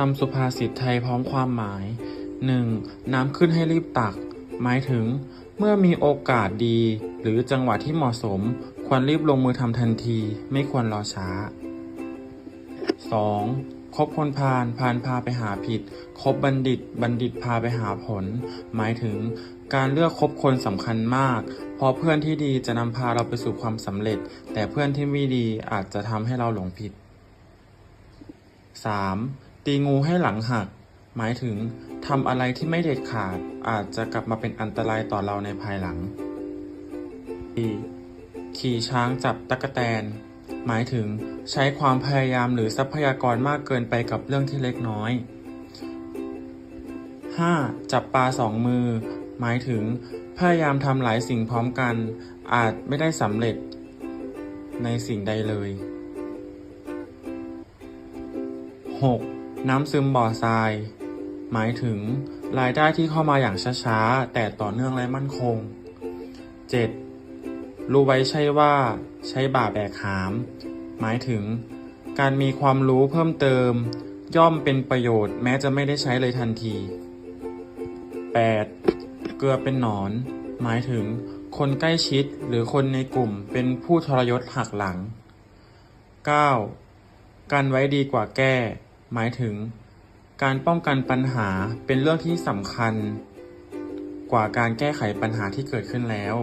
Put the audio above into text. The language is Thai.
คำสุภาษิตไทยพร้อมความหมาย 1. น้ำขึ้นให้รีบตัก หมายถึง เมื่อมีโอกาสดี หรือจังหวะที่เหมาะสม ควรรีบลงมือทำทันที ไม่ควรรอช้า 2. คบคนพาลพาลพาไปหาผิด คบบัณฑิต บัณฑิตพาไปหาผล หมายถึง การเลือกคบคนสำคัญมาก เพราะเพื่อนที่ดีจะนำพาเราไปสู่ความสำเร็จ แต่เพื่อนที่ไม่ดีอาจจะทำให้เราหลงผิด 3. ตีงูให้หลังหัก หมายถึงทำอะไรที่ไม่เด็ดขาดอาจจะกลับมาเป็นอันตรายต่อเราในภายหลัง 4. ขี่ช้างจับตะกแตน หมายถึงใช้ความพยายามหรือทรัพยากรมากเกินไปกับเรื่องที่เล็กน้อย 5. จับปลาสองมือ หมายถึงพยายามทำหลายสิ่งพร้อมกัน อาจไม่ได้สำเร็จในสิ่งใดเลย 6. น้ำซึมบ่อทราย หมายถึงรายได้ที่เข้ามาอย่างช้าๆ แต่ต่อเนื่องและมั่นคง 7. รู้ไว้ใช่ว่า ใช้บ่าแบกหาม หมายถึง การมีความรู้เพิ่มเติม ย่อมเป็นประโยชน์แม้จะไม่ได้ใช้เลยทันที 8. เกลือเป็นหนอน หมายถึงคนใกล้ชิดหรือคนในกลุ่มเป็นผู้ทรยศหักหลัง 9. การไว้ดีกว่าแก้ หมายถึง การป้องกันปัญหาเป็นเรื่องที่สำคัญ กว่าการแก้ไขปัญหาที่เกิดขึ้นแล้ว